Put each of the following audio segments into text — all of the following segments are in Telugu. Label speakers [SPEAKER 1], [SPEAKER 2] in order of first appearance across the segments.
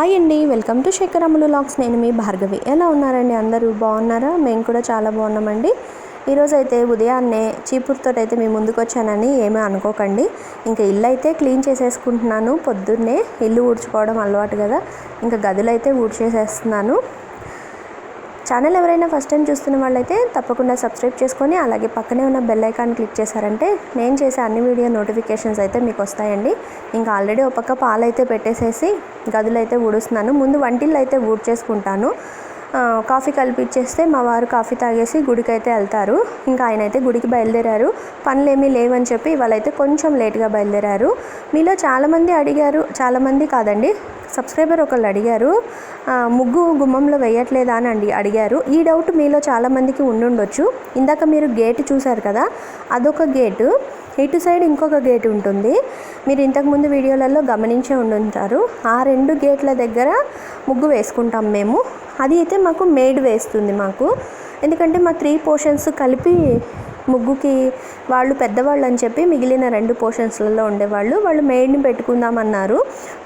[SPEAKER 1] హాయ్ అండి వెల్కమ్ టు శేఖరములు లాక్స్. నేను మీ భార్గవి. ఎలా ఉన్నారండి అందరూ? బాగున్నారా? మేము కూడా చాలా బాగున్నామండి. ఈరోజు అయితే ఉదయాన్నే చీపురుతో అయితే మీ ముందుకు వచ్చానని ఏమీ అనుకోకండి. ఇంకా ఇల్లు అయితే క్లీన్ చేసేసుకుంటున్నాను. పొద్దున్నే ఇల్లు ఊడ్చుకోవడం అలవాటు కదా. ఇంకా గదులు అయితే ఊడ్చేసేస్తున్నాను. ఛానల్ ఎవరైనా ఫస్ట్ టైం చూస్తున్న వాళ్ళైతే తప్పకుండా సబ్స్క్రైబ్ చేసుకొని అలాగే పక్కనే ఉన్న బెల్ ఐకాన్ క్లిక్ చేశారంటే నేను చేసే అన్ని వీడియో నోటిఫికేషన్స్ అయితే మీకు వస్తాయండి. ఇంకా ఆల్రెడీ ఒక పక్క పాలు అయితే పెట్టేసేసి గదులు అయితే ఊడుస్తున్నాను. ముందు వంటిల్లు అయితే ఊడ్ చేసుకుంటాను. కాఫీ కల్పించేస్తే మా వారు కాఫీ తాగేసి గుడికి అయితే వెళ్తారు. ఇంకా ఆయన అయితే గుడికి బయలుదేరారు. పనులేమీ లేవని చెప్పి ఇవాళ అయితే కొంచెం లేట్గా బయలుదేరారు. మీలో చాలామంది అడిగారు చాలామంది కాదండి సబ్స్క్రైబర్ ఒకళ్ళు అడిగారు ముగ్గు గుమ్మంలో వేయట్లేదా? అని అండి అడిగారు. ఈ డౌట్ మీలో చాలామందికి ఉండుండొచ్చు. ఇందాక మీరు గేట్ చూశారు కదా అదొక గేటు. ఇటు సైడ్ ఇంకొక గేట్ ఉంటుంది. మీరు ఇంతకుముందు వీడియోలలో గమనించే ఉండుంటారు. ఆ రెండు గేట్ల దగ్గర ముగ్గు వేసుకుంటాం మేము. అది అయితే మాకు మేడ్ వేస్తుంది మాకు. ఎందుకంటే మా త్రీ పోర్షన్స్ కలిపి ముగ్గుకి వాళ్ళు పెద్దవాళ్ళు అని చెప్పి మిగిలిన రెండు పోర్షన్స్లలో ఉండేవాళ్ళు. వాళ్ళు మెయిడ్ని పెట్టుకుందామన్నారు.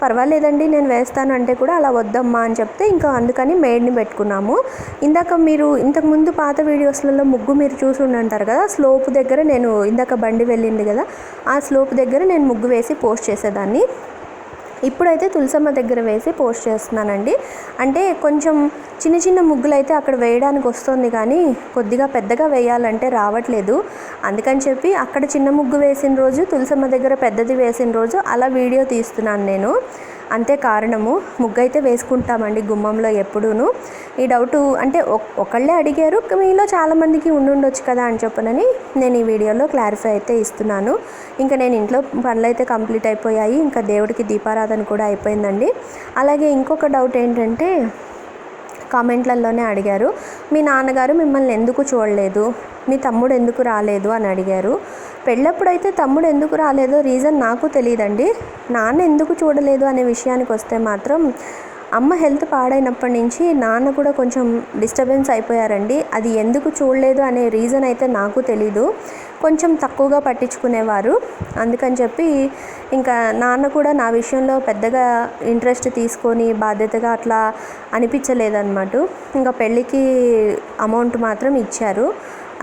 [SPEAKER 1] పర్వాలేదండి నేను వేస్తాను అంటే కూడా అలా వద్దమ్మా అని చెప్తే ఇంకా అందుకని మెయిడ్ని పెట్టుకున్నాము. ఇందాక మీరు ఇంతకుముందు పాత వీడియోస్లలో ముగ్గు మీరు చూసి ఉండంటారు కదా స్లోప్ దగ్గర నేను ఇందాక బండి వెళ్ళింది కదా ఆ స్లోప్ దగ్గర నేను ముగ్గు వేసి పోస్ట్ చేసేదాన్ని. ఇప్పుడైతే తులసమ్మ దగ్గర వేసి పోస్ట్ చేస్తున్నానండి. అంటే కొంచెం చిన్న చిన్న ముగ్గులు అయితే అక్కడ వేయడానికి వస్తుంది కానీ కొద్దిగా పెద్దగా వేయాలంటే రావట్లేదు. అందుకని చెప్పి అక్కడ చిన్న ముగ్గు వేసిన రోజు తులసమ్మ దగ్గర పెద్దది వేసిన రోజు అలా వీడియో తీస్తున్నాను నేను. అంతే కారణము ముగ్గు అయితే వేసుకుంటామండి గుమ్మంలో ఎప్పుడూను. ఈ డౌట్ అంటే ఒకళ్ళే అడిగారు మీలో చాలామందికి ఉండుండొచ్చు కదా అని చెప్పనని నేను ఈ వీడియోలో క్లారిఫై అయితే ఇస్తున్నాను. ఇంకా నేను ఇంట్లో పనులు అయితే కంప్లీట్ అయిపోయాయి ఇంకా దేవుడికి దీపారాధన కూడా అయిపోయిందండి. అలాగే ఇంకొక డౌట్ ఏంటంటే కామెంట్లలోనే అడిగారు మీ నాన్నగారు మిమ్మల్ని ఎందుకు చూడలేదు? మీ తమ్ముడు ఎందుకు రాలేదు? అని అడిగారు. పెళ్ళప్పుడైతే తమ్ముడు ఎందుకు రాలేదో రీజన్ నాకు తెలియదండి. నాన్న ఎందుకు చూడలేదు అనే విషయానికి వస్తే మాత్రం అమ్మ హెల్త్ పాడైనప్పటి నుంచి నాన్న కూడా కొంచెం డిస్టర్బెన్స్ అయిపోయారండి. అది ఎందుకు చూడలేదు అనే రీజన్ అయితే నాకు తెలీదు. కొంచెం తక్కువగా పట్టించుకునేవారు. అందుకని చెప్పి ఇంకా నాన్న కూడా నా విషయంలో పెద్దగా ఇంట్రెస్ట్ తీసుకొని బాధ్యతగా అట్లా అనిపించలేదన్నమాట. ఇంకా పెళ్ళికి అమౌంట్ మాత్రం ఇచ్చారు.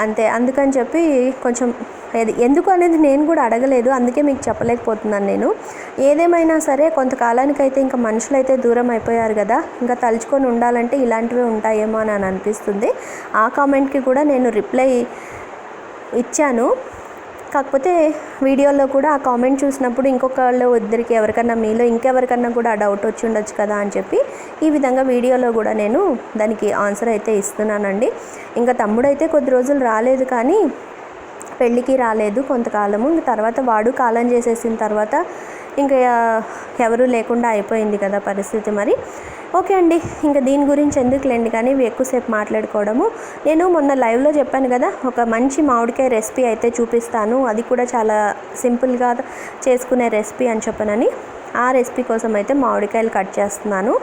[SPEAKER 1] అంతే అందుకని చెప్పి కొంచెం ఏది ఎందుకు అనేది నేను కూడా అడగలేదు అందుకే మీకు చెప్పలేకపోతున్నాను నేను. ఏదేమైనా సరే కొంతకాలానికైతే ఇంకా మనుషులు అయితే దూరం అయిపోయారు కదా ఇంకా తలుచుకొని ఉండాలంటే ఇలాంటివే ఉంటాయేమో అని అని అనిపిస్తుంది. ఆ కామెంట్కి కూడా నేను రిప్లై ఇచ్చాను. కాకపోతే వీడియోలో కూడా ఆ కామెంట్ చూసినప్పుడు ఇంకొకళ్ళు ఇద్దరికి ఎవరికన్నా మీలో ఇంకెవరికన్నా కూడా ఆ డౌట్ వచ్చి ఉండొచ్చు కదా అని చెప్పి ఈ విధంగా వీడియోలో కూడా నేను దానికి ఆన్సర్ అయితే ఇస్తున్నానండి. ఇంకా తమ్ముడైతే కొద్ది రోజులు రాలేదు కానీ పెళ్ళికి రాలేదు కొంతకాలము. తర్వాత వాడు కాలం చేసేసిన తర్వాత ఇంకా ఎవరూ లేకుండా అయిపోయింది కదా పరిస్థితి మరి. ఓకే అండి ఇంకా దీని గురించి ఎందుకులేండి కానీ ఇవి ఎక్కువసేపు మాట్లాడుకోవడము. నేను మొన్న లైవ్లో చెప్పాను కదా ఒక మంచి మామిడికాయ రెసిపీ అయితే చూపిస్తాను. అది కూడా చాలా సింపుల్గా చేసుకునే రెసిపీ అని చెప్పనని. ఆ రెసిపీ కోసం అయితే మామిడికాయలు కట్ చేస్తున్నాను.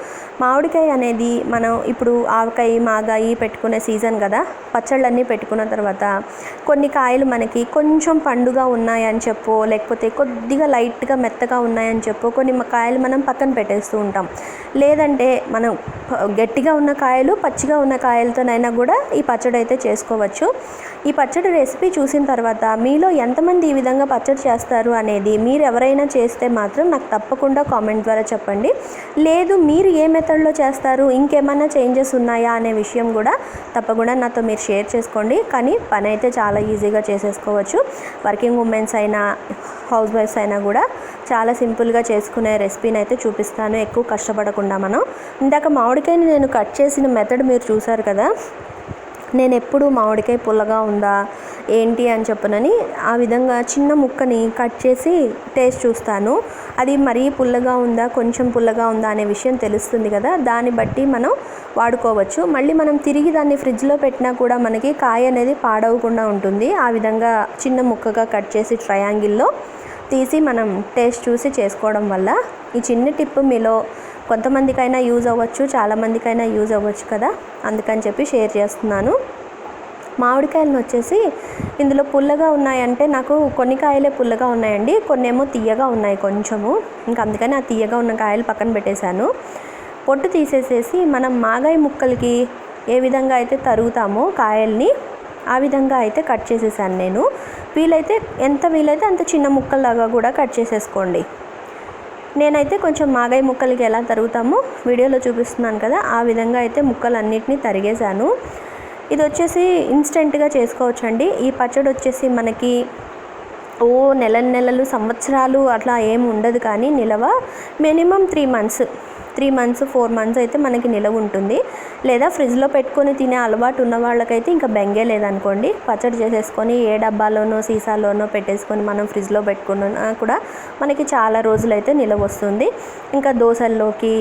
[SPEAKER 1] మామిడికాయ అనేది మనం ఇప్పుడు ఆవకాయ మాగాయి పెట్టుకునే సీజన్ కదా. పచ్చళ్ళన్నీ పెట్టుకున్న తర్వాత కొన్ని కాయలు మనకి కొంచెం పండుగా ఉన్నాయని చెప్పో లేకపోతే కొద్దిగా లైట్గా మెత్తగా ఉన్నాయని చెప్పో కొన్ని కాయలు మనం పక్కన పెట్టేస్తూ ఉంటాం. లేదంటే మనం గట్టిగా ఉన్న కాయలు పచ్చిగా ఉన్న కాయలతోనైనా కూడా ఈ పచ్చడి అయితే చేసుకోవచ్చు. ఈ పచ్చడి రెసిపీ చూసిన తర్వాత మీలో ఎంతమంది ఈ విధంగా పచ్చడి చేస్తారు అనేది మీరు ఎవరైనా చేస్తే మాత్రం నాకు తప్పకుండా తప్పకుండా కామెంట్ ద్వారా చెప్పండి. లేదు మీరు ఏ మెథడ్లో చేస్తారు? ఇంకేమైనా చేంజెస్ ఉన్నాయా అనే విషయం కూడా తప్పకుండా నాతో మీరు షేర్ చేసుకోండి. కానీ పని అయితే చాలా ఈజీగా చేసేసుకోవచ్చు. వర్కింగ్ ఉమెన్స్ అయినా హౌస్ వైఫ్స్ అయినా కూడా చాలా సింపుల్గా చేసుకునే రెసిపీని అయితే చూపిస్తాను. ఎక్కువ కష్టపడకుండా మనం. ఇందాక మామిడికాయని నేను కట్ చేసిన మెథడ్ మీరు చూసారు కదా? నేను ఎప్పుడు మామిడికాయ పుల్లగా ఉందా? ఏంటి అని చెప్పనని ఆ విధంగా చిన్న ముక్కని కట్ చేసి టేస్ట్ చూస్తాను. అది మరీ పుల్లగా ఉందా కొంచెం పుల్లగా ఉందా అనే విషయం తెలుస్తుంది కదా దాన్ని బట్టి మనం వాడుకోవచ్చు. మళ్ళీ మనం తిరిగి దాన్ని ఫ్రిడ్జ్లో పెట్టినా కూడా మనకి కాయ అనేది పాడవకుండా ఉంటుంది. ఆ విధంగా చిన్న ముక్కగా కట్ చేసి ట్రయాంగిల్లో తీసి మనం టేస్ట్ చూసి చేసుకోవడం వల్ల ఈ చిన్న టిప్ మీలో కొంతమందికైనా యూజ్ అవ్వచ్చు చాలామందికైనా యూజ్ అవ్వచ్చు కదా అందుకని చెప్పి షేర్ చేస్తున్నాను. మామిడికాయలను వచ్చేసి ఇందులో పుల్లగా ఉన్నాయంటే నాకు కొన్ని కాయలే పుల్లగా ఉన్నాయండి కొన్ని ఏమో తీయగా ఉన్నాయి కొంచెము. ఇంకా అందుకని ఆ తీయగా ఉన్న కాయలు పక్కన పెట్టేశాను. పొట్టు తీసేసేసి మనం మాగాయ ముక్కలకి ఏ విధంగా అయితే తరుగుతామో కాయల్ని ఆ విధంగా అయితే కట్ చేసేసాను నేను. వీలైతే ఎంత వీలైతే అంత చిన్న ముక్కల్లాగా కూడా కట్ చేసేసుకోండి. నేనైతే కొంచెం మాగాయ ముక్కలకి ఎలా తరుగుతామో వీడియోలో చూపిస్తున్నాను కదా ఆ విధంగా అయితే ముక్కలన్నిటినీ తరిగేశాను. ఇది వచ్చేసి ఇన్స్టెంట్గా చేసుకోవచ్చండి. ఈ పచ్చడి వచ్చేసి మనకి ఓ నెల నెలలు సంవత్సరాలు అట్లా ఏం ఉండదు కానీ నిలవ minimum three months three months four months అయితే మనకి నిలవ ఉంటుంది. లేదా ఫ్రిడ్జ్లో పెట్టుకొని తినే అలవాటు ఉన్న వాళ్ళకైతే ఇంకా బెంగే లేదనుకోండి. పచ్చడి చేసేసుకొని ఏ డబ్బాలోనో సీసాలోనో పెట్టేసుకొని మనం ఫ్రిడ్జ్లో పెట్టుకున్నా కూడా మనకి చాలా రోజులైతే నిలవ వస్తుంది. ఇంకా దోశల్లోకి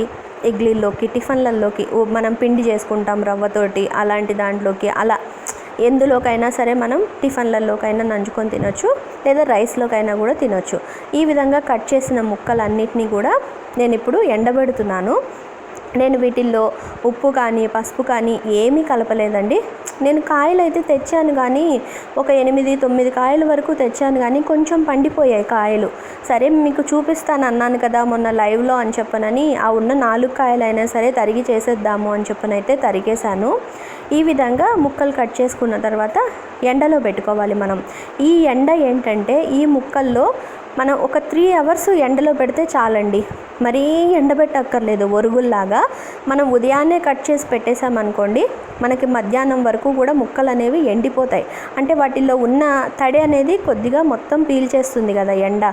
[SPEAKER 1] ఇడ్లీల్లోకి టిఫిన్లలోకి మనం పిండి చేసుకుంటాం రవ్వతోటి అలాంటి దాంట్లోకి అలా ఎందులోకైనా సరే మనం టిఫిన్లలోకైనా నంచుకొని తినొచ్చు లేదా రైస్లోకైనా కూడా తినొచ్చు. ఈ విధంగా కట్ చేసిన ముక్కలన్నిటినీ కూడా నేను ఇప్పుడు ఎండబెడుతున్నాను. నేను వీటిల్లో ఉప్పు కానీ పసుపు కానీ ఏమీ కలపలేదండి. నేను కాయలు అయితే తెచ్చాను కానీ ఒక ఎనిమిది తొమ్మిది కాయల వరకు తెచ్చాను కానీ కొంచెం పండిపోయాయి కాయలు. సరే మీకు చూపిస్తాను అన్నాను కదా మొన్న లైవ్లో అని చెప్పనని ఆ ఉన్న నాలుగు కాయలైనా సరే తరిగి చేసేద్దాము అని చెప్పనైతే తరిగేశాను. ఈ విధంగా ముక్కలు కట్ చేసుకున్న తర్వాత ఎండలో పెట్టుకోవాలి మనం. ఈ ఎండ ఏంటంటే ఈ ముక్కల్లో మనం ఒక త్రీ అవర్స్ ఎండలో పెడితే చాలండి. మరీ ఎండబెట్టక్కర్లేదు ఒరుగుల్లాగా. మనం ఉదయాన్నే కట్ చేసి పెట్టేసామనుకోండి మనకి మధ్యాహ్నం వరకు కూడా ముక్కలు అనేవి ఎండిపోతాయి. అంటే వాటిల్లో ఉన్న తడి అనేది కొద్దిగా మొత్తం పీల్చేస్తుంది కదా ఎండ.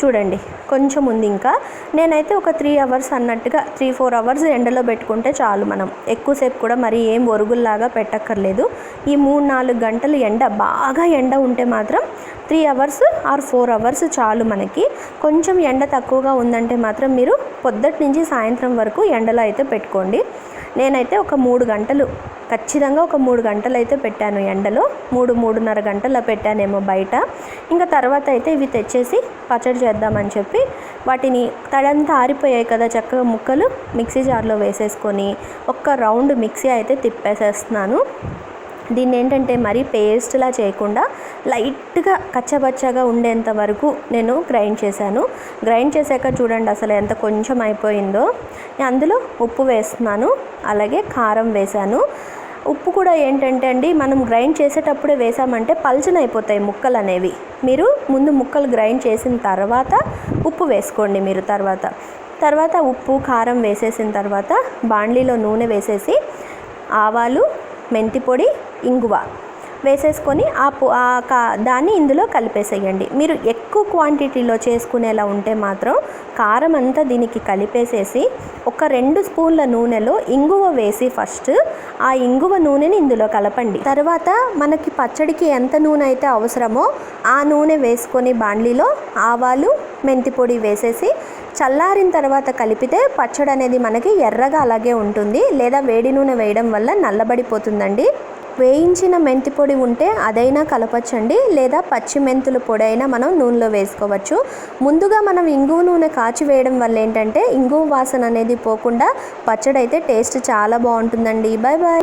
[SPEAKER 1] చూడండి కొంచెం ఉంది ఇంకా. నేనైతే ఒక త్రీ అవర్స్ అన్నట్టుగా త్రీ ఫోర్ అవర్స్ ఎండలో పెట్టుకుంటే చాలు మనం. ఎక్కువసేపు కూడా మరి ఏం ఒరుగుల్లాగా పెట్టక్కర్లేదు. ఈ మూడు నాలుగు గంటలు ఎండ బాగా ఎండ ఉంటే మాత్రం three hours or four hours చాలు మనకి. కొంచెం ఎండ తక్కువగా ఉందంటే మాత్రం మీరు పొద్దుటి నుంచి సాయంత్రం వరకు ఎండలో అయితే పెట్టుకోండి. నేనైతే ఒక మూడు గంటలు ఖచ్చితంగా ఒక మూడు గంటలు అయితే పెట్టాను ఎండలో. మూడు మూడున్నర గంటల పెట్టానేమో బయట. ఇంకా తర్వాత అయితే ఇవి తెచ్చేసి పచ్చడి చేద్దామని చెప్పి వాటిని తడంతా ఆరిపోయాయి కదా చక్కగా ముక్కలు మిక్సీ జార్లో వేసేసుకొని ఒక్క రౌండ్ మిక్సీ అయితే తిప్పేసేస్తున్నాను. దీన్ని ఏంటంటే మరీ పేస్ట్లా చేయకుండా లైట్గా కచ్చబచ్చగా ఉండేంత వరకు నేను గ్రైండ్ చేశాను. గ్రైండ్ చేశాక చూడండి అసలు ఎంత కొంచెం అయిపోయిందో. అందులో ఉప్పు వేస్తున్నాను అలాగే కారం వేశాను. ఉప్పు కూడా ఏంటంటే అండి మనం గ్రైండ్ చేసేటప్పుడే వేసామంటే పల్చన అయిపోతాయి ముక్కలు అనేవి. మీరు ముందు ముక్కలు గ్రైండ్ చేసిన తర్వాత ఉప్పు వేసుకోండి మీరు తర్వాత. తర్వాత ఉప్పు కారం వేసేసిన తర్వాత బాండ్లీలో నూనె వేసేసి ఆవాలు మెంతి పొడి ఇంగువ వేసేసుకొని ఆ ఆ కా దాన్ని ఇందులో కలిపేసేయండి. మీరు ఎక్కువ క్వాంటిటీలో చేసుకునేలా ఉంటే మాత్రం కారం అంతా దీనికి కలిపేసేసి ఒక రెండు స్పూన్ల నూనెలో ఇంగువ వేసి ఫస్ట్ ఆ ఇంగువ నూనెని ఇందులో కలపండి. తర్వాత మనకి పచ్చడికి ఎంత నూనె అయితే అవసరమో ఆ నూనె వేసుకొని బాండ్లీలో ఆవాలు మెంతి పొడి వేసేసి చల్లారిన తర్వాత కలిపితే పచ్చడి అనేది మనకి ఎర్రగా అలాగే ఉంటుంది. లేదా వేడి నూనె వేయడం వల్ల నల్లబడిపోతుందండి. వేయించిన మెంతి పొడి ఉంటే అదైనా కలపచ్చండి లేదా పచ్చి మెంతుల పొడి అయినా మనం నూనెలో వేసుకోవచ్చు. ముందుగా మనం ఇంగు నూనె కాచి వేయడం వల్ల ఏంటంటే ఇంగువ వాసన అనేది పోకుండా పచ్చడి అయితే టేస్ట్ చాలా బాగుంటుందండి. Bye bye